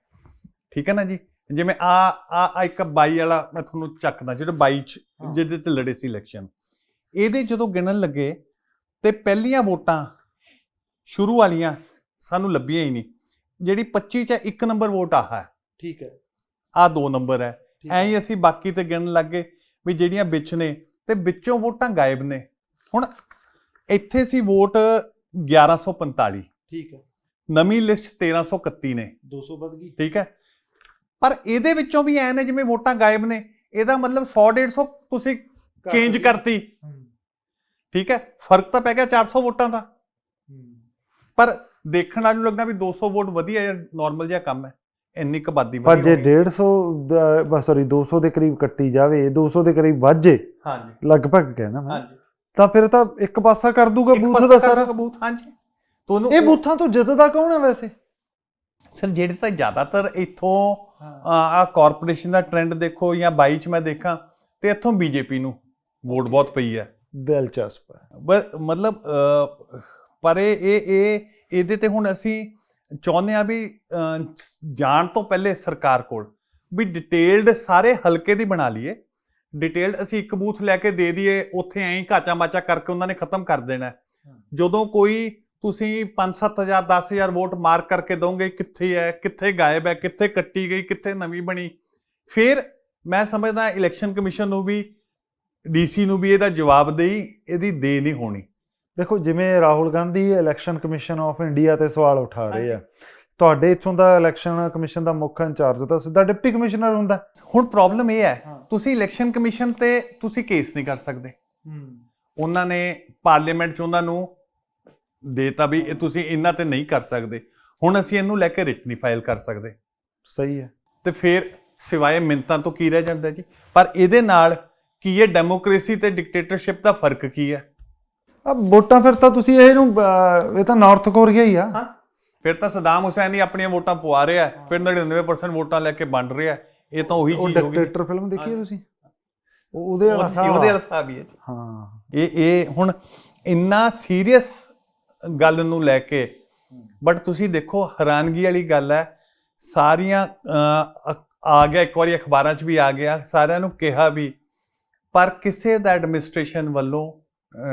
ਠੀਕ ਹੈ ਨਾ ਜੀ? ਜਿਵੇਂ ਆ ਆ ਇੱਕ 22 ਵਾਲਾ ਮੈਂ ਤੁਹਾਨੂੰ ਚੱਕਦਾ ਜਿਹੜਾ 22 ਚ। ਜਿਹਦੇ ਤੇ ਲੜੇ ਸੀ ਇਲੈਕਸ਼ਨ ਇਹਦੇ ਜਦੋਂ ਗਿਣਨ ਲੱਗੇ ਤੇ ਪਹਿਲੀਆਂ ਵੋਟਾਂ ਸ਼ੁਰੂ ਵਾਲੀਆਂ ਸਾਨੂੰ ਲੱਭੀਆਂ ਹੀ ਨਹੀਂ। ਜਿਹੜੀ 25 ਚ ਇੱਕ ਨੰਬਰ ਵੋਟ ਆਹ ਹੈ। ਠੀਕ ਹੈ। ਆ ਦੋ ਨੰਬਰ ਹੈ। ਐਂ ਹੀ ਅਸੀਂ ਬਾਕੀ ਤੇ ਗਿਣਨ ਲੱਗੇ ਵੀ ਜਿਹੜੀਆਂ ਵਿੱਚ ਨੇ ਤੇ ਵਿੱਚੋਂ ਵੋਟਾਂ ਗਾਇਬ ਨੇ। ਹੁਣ ਇੱਥੇ ਸੀ ਵੋਟ 1145 ਠੀਕ ਹੈ। ਨਵੀਂ ਲਿਸਟ 1331 ਨੇ। 200 ਵੱਧ ਗਈ। ਠੀਕ ਹੈ। ਪਰ ਇਹਦੇ ਵਿੱਚੋਂ ਵੀ ਐ ਨੇ ਜਿਵੇਂ ਵੋਟਾਂ ਗਾਇਬ ਨੇ ਇਹਦਾ ਮਤਲਬ 100 150 ਤੁਸੀਂ ਚੇਂਜ। ਕਰਤੀ। ਠੀਕ ਹੈ। ਫ਼ਰਕ ਤਾਂ ਪੈ ਗਿਆ 400 ਵੋਟਾਂ ਦਾ। ਪਰ ਦੇਖਣ ਵਾਲੇ ਨੂੰ ਲੱਗਦਾ ਵੀ 200 ਵੋਟ ਵਧੀਆ ਜਾਂ ਨਾਰਮਲ ਜਿਹਾ ਕੰਮ ਹੈ। ਇੰਨੀ ਕਬਾਦੀ ਪਰ ਜੇ 150 ਬਸ ਸੌਰੀ 200 ਦੇ ਕਰੀਬ ਕੱਟੀ ਜਾਵੇ 200 ਦੇ ਕਰੀਬ ਵੱਧ ਜੇ ਹਾਂਜੀ। ਲਗਭਗ ਕਹਿਣਾ ਮੈਂ ਹਾਂਜੀ। ਤਾਂ ਫਿਰ ਤਾਂ ਇੱਕ ਪਾਸਾ ਕਰ ਦੂਗਾ ਬੂਥ ਦਾ ਸਾਰਾ। ਬੂਥ ਹਾਂਜੀ। ਤੁਹਾਨੂੰ ਇਹ ਬੂਥਾਂ ਤੋਂ ਜਿੱਤਦਾ ਕੌਣ ਹੈ ਵੈਸੇ? ਸਰ ਜਿਹੜੇ ਤਾਂ ਜ਼ਿਆਦਾਤਰ ਇੱਥੋਂ ਆ ਕਾਰਪੋਰੇਸ਼ਨ ਦਾ ਟ੍ਰੈਂਡ ਦੇਖੋ ਜਾਂ 22 ਚ ਮੈਂ ਦੇਖਾਂ ਤੇ ਇੱਥੋਂ ਬੀਜੇਪੀ ਨੂੰ ਵੋਟ ਬਹੁਤ ਪਈ ਹੈ। ਦਿਲਚਸਪ ਹੈ। ਮਤਲਬ ਪਰ ਇਹ ਇਹ ਇਹਦੇ ਤੇ ਹੁਣ ਅਸੀਂ ਚਾਹੁੰਦੇ ਆ ਵੀ ਜਾਣ ਤੋਂ ਪਹਿਲੇ ਸਰਕਾਰ ਕੋਲ ਵੀ ਡਿਟੇਲਡ ਸਾਰੇ ਹਲਕੇ ਦੀ ਬਣਾ ਲਈਏ। ਡਿਟੇਲਡ ਅਸੀਂ ਇੱਕ ਬੂਥ ਲੈ ਕੇ ਦੇ ਦਈਏ, ਉੱਥੇ ਐਂ ਘਾਚਾ ਮਾਚਾ ਕਰਕੇ ਉਹਨਾਂ ਨੇ ਖਤਮ ਕਰ ਦੇਣਾ। ਜਦੋਂ ਕੋਈ ਤੁਸੀਂ 5-7000 10000 ਵੋਟ ਮਾਰਕ ਕਰਕੇ ਦੋਗੇ ਕਿੱਥੇ ਹੈ ਕਿੱਥੇ ਗਾਇਬ ਹੈ ਕਿੱਥੇ ਕੱਟੀ ਗਈ, ਕਿੱਥੇ ਨਵੀਂ ਬਣੀ। ਫਿਰ ਮੈਂ ਸਮਝਦਾ ਇਲੈਕਸ਼ਨ ਕਮਿਸ਼ਨ ਨੂੰ ਵੀ, ਡੀਸੀ ਨੂੰ ਵੀ ਇਹਦਾ ਜਵਾਬ ਦੇਈ, ਇਹਦੀ ਦੇ ਨਹੀਂ ਹੋਣੀ। ਦੇਖੋ ਜਿਵੇਂ Rahul Gandhi election commission of India ਤੇ ਸਵਾਲ ਉਠਾ ਰਹੇ ਆ। ਤੁਹਾਡੇ ਇੱਥੋਂ ਦਾ ਇਲੈਕਸ਼ਨ ਕਮਿਸ਼ਨ ਦਾ ਮੁੱਖ ਇੰਚਾਰਜ ਤਾਂ ਸਿੱਧਾ ਡਿਪਟੀ ਕਮਿਸ਼ਨਰ ਹੁੰਦਾ। ਹੁਣ ਪ੍ਰੋਬਲਮ ਇਹ ਹੈ। ਤੁਸੀਂ ਇਲੈਕਸ਼ਨ ਕਮਿਸ਼ਨ ਤੇ ਤੁਸੀਂ ਕੇਸ ਨਹੀਂ ਕਰ ਸਕਦੇ। ਉਹਨਾਂ ਨੇ ਪਾਰਲੀਮੈਂਟ 'ਚ ਉਹਨਾਂ ਨੂੰ ਦੇਤਾ ਵੀ ਇਹ ਤੁਸੀਂ ਇਹਨਾਂ ਤੇ ਨਹੀਂ ਕਰ ਸਕਦੇ। ਹੁਣ ਅਸੀਂ ਇਹਨੂੰ ਲੈ ਕੇ ਰਿਟ ਨਹੀਂ ਫਾਈਲ ਕਰ ਸਕਦੇ। ਸਹੀ ਹੈ। ਤੇ ਫਿਰ ਸਿਵਾਏ ਮਿੰਤਾਂ ਤੋਂ ਕੀ ਰਹਿ ਜਾਂਦਾ ਜੀ? ਪਰ ਇਹਦੇ ਨਾਲ ਕੀ ਇਹ ਡੈਮੋਕ੍ਰੇਸੀ ਤੇ ਡਿਕਟੇਟਰਸ਼ਿਪ ਦਾ ਫ਼ਰਕ ਕੀ ਹੈ? ਆ ਵੋਟਾਂ ਫਿਰ ਤਾਂ ਤੁਸੀਂ ਇਹਨੂੰ ਅਹ, ਇਹ ਤਾਂ ਨਾਰਥ ਕੋਰੀਆ ਹੀ ਆ। ਫਿਰ ਤਾਂ ਸਦਾਮ ਹੁਸੈਨ ਹੀ ਆਪਣੀਆਂ ਵੋਟਾਂ ਪਵਾ ਰਿਹਾ ਹੈ, ਫਿਰ 99% ਵੋਟਾਂ ਲੈ ਕੇ ਵੰਡ ਰਿਹਾ ਹੈ। ਇਹ ਤਾਂ ਉਹੀ ਉਹ ਚੀਜ਼ ਹੋ ਗਈ। ਡਿਕਟੇਟਰ ਫਿਲਮ ਦੇਖੀ ਹੈ ਤੁਸੀਂ? ਉਹ- ਉਹਦੇ ਵਾਲਾ ਉਹਦੇ ਹਿਸਾਬ ਆ। ਹਿਸਾਬ ਹੀ ਹੈ। ਇਹ ਇਹ ਹੁਣ ਇੰਨਾ ਸੀਰੀਅਸ ਗੱਲ ਨੂੰ ਲੈ ਕੇ ਬਟ ਤੁਸੀਂ ਦੇਖੋ ਹੈਰਾਨਗੀ ਵਾਲੀ ਗੱਲ ਹੈ। ਸਾਰੀਆਂ ਅਹ, ਅ- ਆ ਗਿਆ ਇੱਕ ਵਾਰੀ ਅਖਬਾਰਾਂ 'ਚ ਵੀ ਆ ਗਿਆ ਸਾਰਿਆਂ ਨੂੰ ਕਿਹਾ ਵੀ ਪਰ ਕਿਸੇ ਦਾ ਐਡਮਿਨਿਸਟ੍ਰੇਸ਼ਨ ਵੱਲੋਂ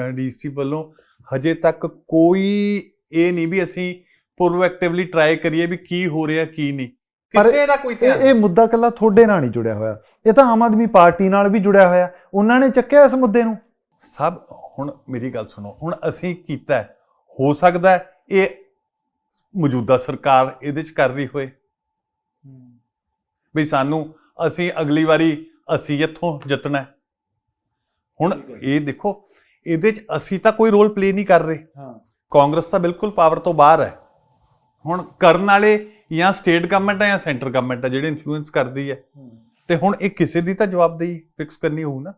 ਡੀਸੀ ਵੱਲੋਂ ਹਜੇ ਤੱਕ ਕੋਈ ਇਹ ਨਹੀਂ ਵੀ ਅਸੀਂ ਪ੍ਰੋਐਕਟਿਵਲੀ ਟਰਾਈ ਕਰੀਏ ਵੀ ਕੀ ਹੋ ਰਿਹਾ ਕੀ ਨਹੀਂ। ਕਿਸੇ ਦਾ ਕੋਈ ਇਹ ਧਿਆਨ ਇਹ ਮੁੱਦਾ ਕੱਲਾ ਤੁਹਾਡੇ ਨਾਲ ਨਹੀਂ ਜੁੜਿਆ ਹੋਇਆ। ਇਹ ਤਾਂ ਆਮ ਆਦਮੀ ਪਾਰਟੀ ਨਾਲ ਵੀ ਜੁੜਿਆ ਹੋਇਆ। ਉਹਨਾਂ ਨੇ ਚੱਕਿਆ ਇਸ ਮੁੱਦੇ ਨੂੰ। ਸਭ ਹੁਣ ਮੇਰੀ ਗੱਲ ਸੁਣੋ। ਹੁਣ ਅਸੀਂ ਕੀਤਾ ਹੈ। ਸਕਦਾ ਇਹ ਮੌਜੂਦਾ ਸਰਕਾਰ ਇਹਦੇ ਚ ਕਰ ਰਹੀ ਹੋਏ। ਵੀ ਸਾਨੂੰ ਅਸੀਂ ਅਗਲੀ ਵਾਰੀ ਅਸੀਂ ਇੱਥੋਂ ਜਿੱਤਣਾ। ਹੁਣ ਇਹ ਦੇਖੋ ਇਹਦੇ ਚ ਅਸੀਂ ਤਾਂ ਕੋਈ ਰੋਲ ਪਲੇ ਨਹੀਂ ਕਰ ਰਹੇ। ਹਾਂ। ਕਾਂਗਰਸ ਤਾਂ ਬਿਲਕੁਲ ਪਾਵਰ ਤੋਂ ਬਾਹਰ ਹੈ। ਹੁਣ ਕਰਨ ਵਾਲੇ ਜਾਂ ਸਟੇਟ ਗਵਰਨਮੈਂਟ ਹੈ ਜਾਂ ਸੈਂਟਰ ਗਵਰਨਮੈਂਟ ਹੈ ਜਿਹੜੇ ਇਨਫਲੂਐਂਸ ਕਰਦੀ ਹੈ। ਤੇ ਹੁਣ ਇਹ ਕਿਸੇ ਦੀ ਤਾਂ ਜਵਾਬਦੇਹੀ ਫਿਕਸ ਕਰਨੀ ਹੋਊ ਨਾ।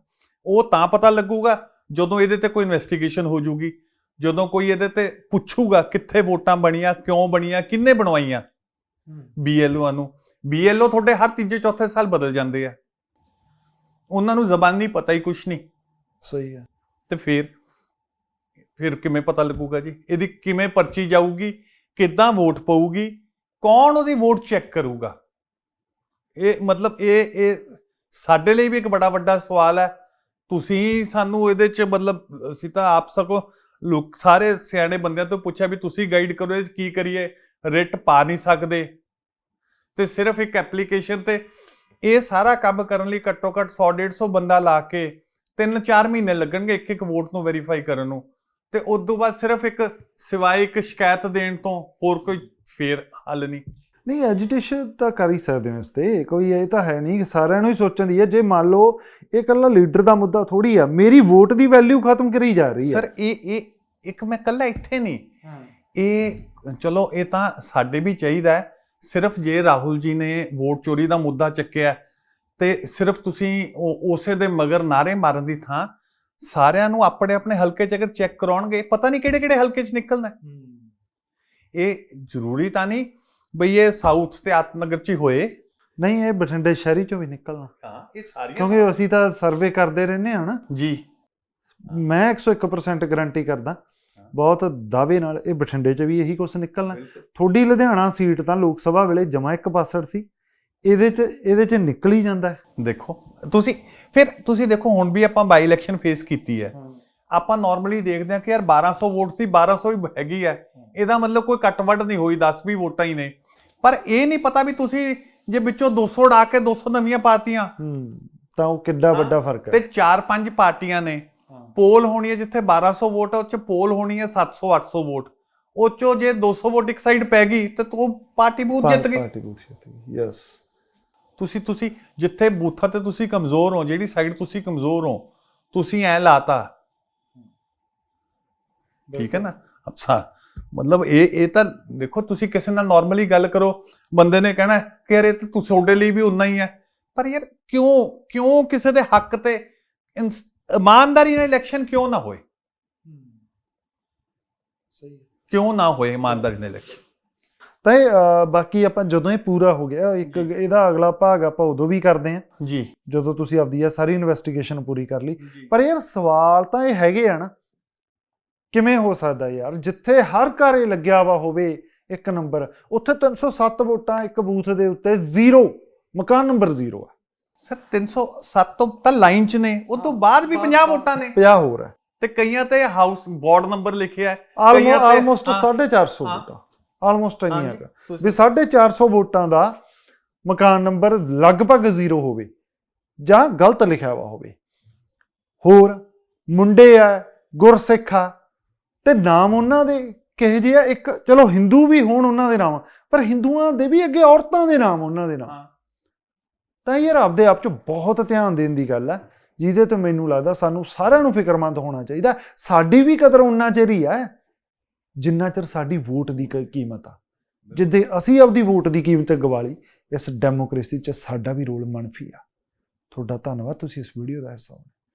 ਉਹ ਤਾਂ ਪਤਾ ਲੱਗੂਗਾ ਜਦੋਂ ਇਹਦੇ ਤੇ ਕੋਈ ਇਨਵੈਸਟੀਗੇਸ਼ਨ ਹੋ ਜੂਗੀ ਜਦੋਂ ਕੋਈ ਇਹਦੇ ਤੇ ਪੁੱਛੂਗਾ ਕਿੱਥੇ ਵੋਟਾਂ ਬਣੀਆਂ ਕਿਉਂ ਬਣੀਆਂ ਕਿੰਨੇ ਬਣਵਾਈਆਂ। ਬੀਐਲਓ ਨੂੰ। ਬੀਐਲਓ ਤੁਹਾਡੇ ਹਰ ਤੀਜੇ ਚੌਥੇ ਸਾਲ ਬਦਲ ਜਾਂਦੇ ਆ। ਉਹਨਾਂ ਨੂੰ ਜ਼ਬਾਨੀ ਪਤਾ ਹੀ ਕੁਛ ਨਹੀਂ। ਸਹੀ ਹੈ। ਤੇ ਫਿਰ ਫਿਰ ਕਿਵੇਂ ਪਤਾ ਲੱਗੂਗਾ ਜੀ? ਇਹਦੀ ਕਿਵੇਂ ਪਰਚੀ ਜਾਊਗੀ? ਕਿੱਦਾਂ ਵੋਟ ਪਊਗੀ? ਕੌਣ ਉਹਦੀ ਵੋਟ ਚੈੱਕ ਕਰੂਗਾ? ਇਹ ਮਤਲਬ ਇਹ ਇਹ ਸਾਡੇ ਲਈ ਵੀ ਇੱਕ ਬੜਾ ਵੱਡਾ ਸਵਾਲ ਹੈ। ਤੁਸੀਂ ਸਾਨੂੰ ਇਹਦੇ ਚ ਮਤਲਬ ਅਸੀਂ ਤਾਂ ਆਪ ਸਕੋ ਲੋਕ ਸਾਰੇ ਸਿਆਣੇ ਬੰਦਿਆਂ ਤੋਂ ਪੁੱਛਿਆ ਵੀ ਤੁਸੀਂ ਗਾਈਡ ਕਰੋ, ਇਹ 'ਚ ਕੀ ਕਰੀਏ? ਰਿਟ ਪਾ ਨਹੀਂ ਸਕਦੇ। ਤੇ ਸਿਰਫ ਇੱਕ ਐਪਲੀਕੇਸ਼ਨ ਤੇ ਇਹ ਸਾਰਾ ਕੰਮ ਕਰਨ ਲਈ ਘੱਟੋ ਘੱਟ 100 150 ਬੰਦਾ ਲਾ ਕੇ ਤਿੰਨ ਚਾਰ ਮਹੀਨੇ ਲੱਗਣਗੇ ਇੱਕ ਇੱਕ ਵੋਟ ਨੂੰ ਵੈਰੀਫਾਈ ਕਰਨ ਨੂੰ। ਤੇ ਉਸ ਤੋਂ ਬਾਅਦ ਸਿਰਫ ਇੱਕ ਸਿਵਾਏ ਇੱਕ ਸ਼ਿਕਾਇਤ ਦੇਣ ਤੋਂ ਹੋਰ ਕੋਈ ਫੇਰ ਹੱਲ ਨਹੀਂ। ਨਹੀਂ ਐਜੀਟੇਸ਼ਨ ਤਾਂ ਕਰ ਹੀ ਸਕਦੇ ਹੋ ਇਸ ਤੇ। ਕੋਈ ਇਹ ਤਾਂ ਹੈ ਨਹੀਂ ਕਿ ਸਾਰਿਆਂ ਨੂੰ ਹੀ ਸੋਚਣ ਦੀ ਹੈ। ਜੇ ਮੰਨ ਲਓ ਇਹ ਇਕੱਲਾ ਲੀਡਰ ਦਾ ਮੁੱਦਾ ਥੋੜੀ ਆ ਮੇਰੀ ਵੋਟ ਦੀ ਵੈਲਿਊ ਖਤਮ ਕਰੀ ਜਾ ਰਹੀ ਹੈ। ਸਰ ਇਹ ਇਹ ਇੱਕ ਮੈਂ ਕੱਲਾ ਇੱਥੇ ਨਹੀਂ। ਇਹ ਚਲੋ ਇਹ ਤਾਂ ਸਾਡੇ ਵੀ ਚਾਹੀਦਾ ਹੈ। ਸਿਰਫ ਜੇ ਰਾਹੁਲ ਜੀ ਨੇ ਵੋਟ ਚੋਰੀ ਦਾ ਮੁੱਦਾ ਚੱਕਿਆ ਤੇ ਸਿਰਫ ਤੁਸੀਂ ਉਸੇ ਦੇ ਮਗਰ ਨਾਰੇ ਮਾਰਨ ਦੀ ਥਾਂ ਸਾਰਿਆਂ ਨੂੰ ਆਪਣੇ ਆਪਣੇ ਹਲਕੇ ਚ ਅਗਰ ਚੈੱਕ ਕਰਾਉਣਗੇ ਪਤਾ ਨਹੀਂ ਕਿਹੜੇ ਕਿਹੜੇ ਹਲਕੇ ਚ ਨਿਕਲਣਾ। ਇਹ ਜ਼ਰੂਰੀ ਤਾਂ ਨਹੀਂ ਬਈ ਇਹ ਸਾਊਥ ਤੇ ਆਤਨਗਰ ਚ ਹੀ ਹੋਏ। ਨਹੀਂ ਇਹ ਬਠਿੰਡੇ ਸ਼ਹਿਰੀ ਚੋਂ ਵੀ ਨਿਕਲਣਾ। ਹਾਂ ਇਹ ਸਾਰੀਆਂ ਕਿਉਂਕਿ ਅਸੀਂ ਤਾਂ ਸਰਵੇ ਕਰਦੇ ਰਹਿੰਦੇ ਹਾਂ ਨਾ। ਜੀ। ਮੈਂ 101% ਗਾਰੰਟੀ ਕਰਦਾ। ਬਹੁਤ ਦਾਅਵੇ ਨਾਲ ਇਹ ਬਠਿੰਡੇ 'ਚ ਵੀ ਇਹੀ ਕੁਝ ਨਿਕਲਣਾ। ਥੋੜੀ ਲੁਧਿਆਣਾ ਸੀਟ ਤਾਂ ਲੋਕ ਸਭਾ ਵੇਲੇ ਜਮਾ ਇੱਕ ਪਾਸੜ ਸੀ। ਇਹਦੇ 'ਚ ਇਹਦੇ 'ਚ ਨਿਕਲ ਹੀ ਜਾਂਦਾ ਹੈ। ਦੇਖੋ ਤੁਸੀਂ ਫਿਰ ਤੁਸੀਂ ਦੇਖੋ ਹੁਣ ਵੀ ਆਪਾਂ ਬਾਈ ਇਲੈਕਸ਼ਨ ਫੇਸ ਕੀਤੀ ਹੈ। ਆਪਾਂ ਨਾਰਮਲੀ ਦੇਖਦੇ ਹਾਂ ਕਿ ਯਾਰ 1200 ਵੋਟ ਸੀ 1200 ਹੀ ਹੈਗੀ ਹੈ। ਇਹਦਾ ਮਤਲਬ ਕੋਈ ਕੱਟ ਵੱਢ ਨਹੀਂ ਹੋਈ 10 ਵੀ ਵੋਟਾਂ ਹੀ ਨੇ। ਪਰ ਇਹ ਨਹੀਂ ਪਤਾ ਵੀ ਤੁਸੀਂ ਜੇ ਵਿੱਚੋਂ 200 ਉਡਾ ਕੇ 200 ਨਵੀਆਂ ਪਾਤੀਆਂ। ਹੂੰ ਤਾਂ ਉਹ ਕਿੱਡਾ ਵੱਡਾ ਫ਼ਰਕ ਤੇ ਹੈ 4-5 ਪਾਰਟੀਆਂ ਨੇ। ਪੋਲ ਹੋਣੀ ਹੈ ਜਿੱਥੇ 1200 ਵੋਟ ਹੈ ਉਹ ਚ ਪੋਲ ਹੋਣੀ ਹੈ 700-800 ਵੋਟ। ਉਹ ਚੋਂ ਜੇ 200 ਵੋਟ ਇੱਕ ਸਾਈਡ ਪੈ ਗਈ ਤੇ ਤੂੰ ਪਾਰਟੀ ਬੂਥ ਜਿੱਤ ਗਈ। ਪਾਰਟੀ ਬੂਥ ਜਿੱਤ ਗਈ ਯੈਸ ਤੁਸੀਂ ਤੁਸੀਂ ਜਿੱਥੇ ਬੂਥਾਂ ਤੇ ਤੁਸੀਂ ਕਮਜ਼ੋਰ ਹੋ ਜਿਹੜੀ ਸਾਈਡ ਤੁਸੀਂ ਕਮਜ਼ੋਰ ਹੋ ਤੁਸੀਂ ਐ ਲਾਤਾ। ਠੀਕ ਹੈ ਨਾ? ਅੱਛਾ ਮਤਲਬ ਇਹ ਇਹ ਤਾਂ ਦੇਖੋ ਤੁਸੀਂ ਕਿਸੇ ਨਾਲ ਨਾਰਮਲੀ ਗੱਲ ਕਰੋ ਬੰਦੇ ਨੇ ਕਹਿਣਾ ਕਿ ਯਾਰ ਇਹ ਤਾਂ ਤੂੰ ਤੁਹਾਡੇ ਲਈ ਵੀ ਉਨਾ ਹੀ ਹੈ। ਪਰ ਯਾਰ ਕਿਉਂ ਕਿਉਂ ਕਿਸੇ ਦੇ ਹੱਕ ਤੇ ਇਮਾਨਦਾਰੀ ਨਾਲ ਇਲੈਕਸ਼ਨ ਕਿਉਂ ਨਾ ਹੋਏ? ਸਹੀ ਕਿਉਂ ਨਾ ਹੋਏ ਇਮਾਨਦਾਰੀ ਨਾਲ ਇਲੈਕਸ਼ਨ ਤਾਂ ਇਹ, ਅ, ਬਾਕੀ ਆਪਾਂ ਜਦੋਂ ਇਹ ਪੂਰਾ ਹੋ ਗਿਆ ਇੱਕ ਇਹਦਾ ਅਗਲਾ ਭਾਗ ਆਪਾਂ ਉਦੋਂ ਵੀ ਕਰਦੇ ਹਾਂ। ਜੀ। ਜਦੋਂ ਤੁਸੀਂ ਆਪਦੀ ਇਹ ਸਾਰੀ ਇਨਵੈਸਟੀਗੇਸ਼ਨ ਪੂਰੀ ਕਰ ਲਈ। ਪਰ ਯਾਰ ਸਵਾਲ ਤਾਂ ਇਹ ਹੈਗੇ ਆ ਨਾ ਕਿਵੇਂ ਹੋ ਸਕਦਾ ਯਾਰ? ਜਿੱਥੇ ਹਰ ਘਰ ਇਹ ਲੱਗਿਆ ਵਾ ਹੋਵੇ ਇੱਕ ਨੰਬਰ ਉੱਥੇ 307 ਵੋਟਾਂ ਇੱਕ ਬੂਥ ਦੇ ਉੱਤੇ ਜ਼ੀਰੋ ਮਕਾਨ ਨੰਬਰ ਜ਼ੀਰੋ ਆ। ਸਰ 307 ਤੋਂ ਤਾਂ ਲਾਈਨ 'ਚ ਨੇ ਉਸ ਤੋਂ ਬਾਅਦ ਵੀ 50 ਵੋਟਾਂ ਨੇ। 50 ਹੋਰ ਹੈ ਤੇ ਕਈਆਂ ਤੇ ਹਾਊਸ ਵਾਰਡ ਨੰਬਰ ਲਿਖਿਆ ਹੈ ਕਈਆਂ ਤੇ- ਆਲਮੋਸਟ ਹਾਂ, 450 ਹਾਂ। ਵੋਟਾਂ। ਆਲਮੋਸਟ ਨਹੀਂ ਹਾਂਜੀ, ਹੈਗਾ। ਤੁਸੀਂ- ਵੀ 450 ਵੋਟਾਂ ਦਾ ਮਕਾਨ ਨੰਬਰ ਲਗਭਗ ਜ਼ੀਰੋ ਹੋਵੇ ਜਾਂ ਗਲਤ ਲਿਖਿਆ ਹੋਇਆ ਹੋਵੇ। ਹੋਰ ਮੁੰਡੇ ਆ ਗੁਰਸਿੱਖ ਆ ਤੇ ਨਾਮ ਉਹਨਾਂ ਦੇ ਕਿਹੋ ਜਿਹੇ ਆ? ਇੱਕ ਚਲੋ ਹਿੰਦੂ ਵੀ ਹੋਣ ਉਹਨਾਂ ਦੇ ਨਾਮ ਪਰ ਹਿੰਦੂਆਂ ਦੇ ਵੀ ਅੱਗੇ ਔਰਤਾਂ ਦੇ ਨਾਮ ਉਹਨਾਂ ਦੇ ਨਾਮ। ਹਾਂ। ਤਾਂ ਯਾਰ ਆਪਦੇ ਆਪ 'ਚ ਬਹੁਤ ਧਿਆਨ ਦੇਣ ਦੀ ਗੱਲ ਹੈ ਜਿਹਦੇ ਤੋਂ ਮੈਨੂੰ ਲੱਗਦਾ ਸਾਨੂੰ ਸਾਰਿਆਂ ਨੂੰ ਫਿਕਰਮੰਦ ਹੋਣਾ ਚਾਹੀਦਾ। ਸਾਡੀ ਵੀ ਕਦਰ ਉਨਾ ਚਿਰ ਹੀ ਹੈ ਜਿੰਨਾ ਚਿਰ ਸਾਡੀ ਵੋਟ ਦੀ ਕ- ਕੀਮਤ ਆ। ਜਿੱਦੇ ਅਸੀਂ ਆਪਦੀ ਵੋਟ ਦੀ ਕੀਮਤ ਗਵਾ ਲਈ, ਇਸ ਡੈਮੋਕ੍ਰੇਸੀ 'ਚ ਸਾਡਾ ਵੀ ਰੋਲ ਮੰਨਫੀ ਆ। ਤੁਹਾਡਾ ਧੰਨਵਾਦ, ਤੁਸੀਂ ਇਸ ਵੀਡੀਓ ਦਾ ਹਿੱਸਾ ਹੋ